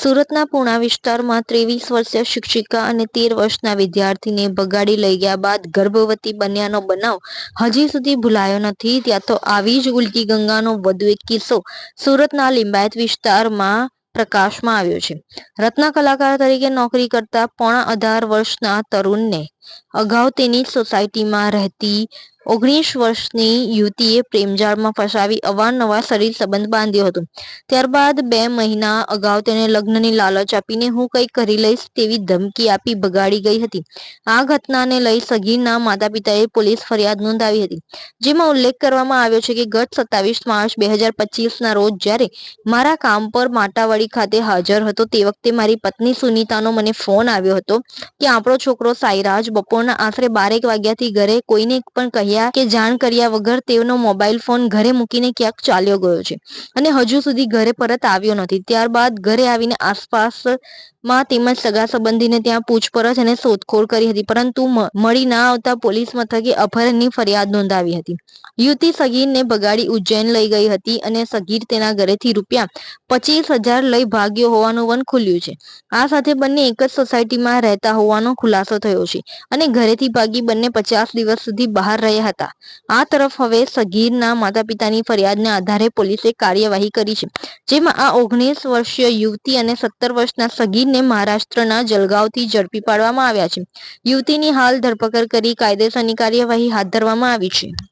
સુરતના પુણા વિસ્તારમાં ત્રેવીસ વર્ષીય શિક્ષિકા અને તેર વર્ષના વિદ્યાર્થીને બગાડી લઈ ગયા બાદ ગર્ભવતી બન્યાનો બનાવ હજી સુધી ભૂલાયો નથી. ત્યાં તો આવી જ ઉલટી ગંગાનો વધુ એક કિસ્સો સુરતના લિંબાયત વિસ્તારમાં પ્રકાશમાં આવ્યો છે. રત્ન કલાકાર તરીકે નોકરી કરતા પોણા અઢાર વર્ષના તરુણને અગાઉ તેની સોસાયટીમાં રહેતી ઓગણીસ વર્ષની યુવતીએ પ્રેમજાળમાં ફસાવી અવારનવાર શરીર સંબંધ બાંધ્યો હતો. ત્યારબાદ બે મહિના અગાઉ તેને લગ્નની લાલચ આપીને હું કંઈક કરી લઈશ તેવી ધમકી આપી ભગાડી ગઈ હતી. આ ઘટનાને લઈ સગીરના માતા પિતાએ પોલીસ ફરિયાદ નોંધાવી હતી. જેમાં ઉલ્લેખ કરવામાં આવ્યો છે કે ગત સત્તાવીસ માર્ચ બે હજાર પચીસના રોજ જ્યારે મારા કામ પર માટાવાડી ખાતે હાજર હતો તે વખતે મારી પત્ની સુનીતાનો મને ફોન આવ્યો હતો કે આપણો છોકરો સાઈરાજ બપોરના આશરે બારેક વાગ્યાથી ઘરે કોઈને પણ કહ્યા કે જાણ કર્યા વગર તેઓનો મોબાઈલ ફોન ઘરે મૂકીને ક્યાંક ચાલ્યો ગયો છે. અને હજુ સુધી ઘરે પરત આવ્યો નથી. ત્યારબાદ ઘરે આવીને આસપાસમાં તેમજ સગા સંબંધીને ત્યાં પૂછપરછ અને શોધખોળ કરી હતી. પરંતુ મળી ના આવતા પોલીસ મથકે અપહરણની ફરિયાદ નોંધાવી હતી. યુવતી સગીરને બગાડી ઉજ્જૈન લઈ ગઈ હતી અને સગીર તેના ઘરેથી રૂપિયા પચીસ હજાર લઈ ભાગ્યો હોવાનું વન ખુલ્યું છે. આ સાથે બંને એક જ સોસાયટીમાં રહેતા હોવાનો ખુલાસો થયો છે અને ઘરેથી ભાગી બંને પચાસ દિવસ સુધી બહાર રહ્યા હતા. આ તરફ હવે સગીરના માતા પિતાની ફરિયાદના આધારે પોલીસે કાર્યવાહી કરી છે. જેમાં આ ઓગણીસ વર્ષીય યુવતી અને સત્તર વર્ષના સગીરને મહારાષ્ટ્રના જલગાંવથી ઝડપી પાડવામાં આવ્યા છે. યુવતીની હાલ ધરપકડ કરી કાયદેસરની કાર્યવાહી હાથ ધરવામાં આવી છે.